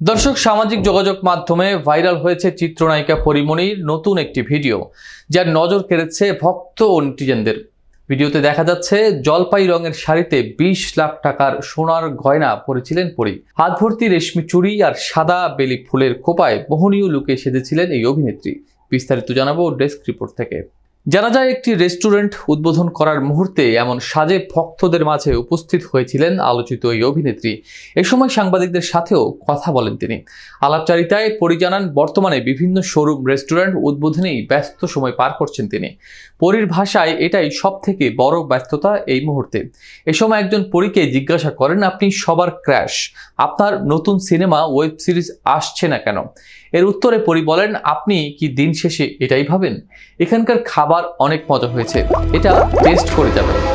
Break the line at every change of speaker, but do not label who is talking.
দর্শক, সামাজিক যোগাযোগ মাধ্যমে ভাইরাল হয়েছে চিত্রনায়িকা পরিমণির নতুন একটি ভিডিও, যার নজর কেড়েছে ভক্ত ও নিটিজেনদের। ভিডিওতে দেখা যাচ্ছে, জলপাই রঙের শাড়িতে বিশ লাখ টাকার সোনার গয়না পরেছিলেন পরি। হাত ভর্তি রেশমি চুড়ি আর সাদা বেলি ফুলের খোপায় মোহনীয় লুকে সেজেছিলেন এই অভিনেত্রী। বিস্তারিত জানাব ডেস্ক রিপোর্ট থেকে। জানা যায়, একটি রেস্টুরেন্ট উদ্বোধন করার মুহূর্তে এমন সাজে ভক্তদের মাঝে উপস্থিত হয়েছিলেন আলোচিত এই অভিনেত্রী। এ সময় সাংবাদিকদের সাথেও কথা বলেন তিনি। আলাপচারিতায় পরি জানান বর্তমানে বিভিন্ন শোরুম, রেস্টুরেন্ট উদ্বোধনেই ব্যস্ত সময় পার করছেন তিনি। পরীর ভাষায় এটাই সব থেকে বড় ব্যস্ততা এই মুহূর্তে। এ সময় একজন পরীকে জিজ্ঞাসা করেন, আপনি সবার ক্র্যাশ? আপনার নতুন সিনেমা, ওয়েব সিরিজ আসছে না কেন? এর উত্তরে পরি বলেন, আপনি কি দিন শেষে এটাই ভাবেন? এখানকার খাবার অনেক মজা হয়েছে। এটা টেস্ট করে যাবেন।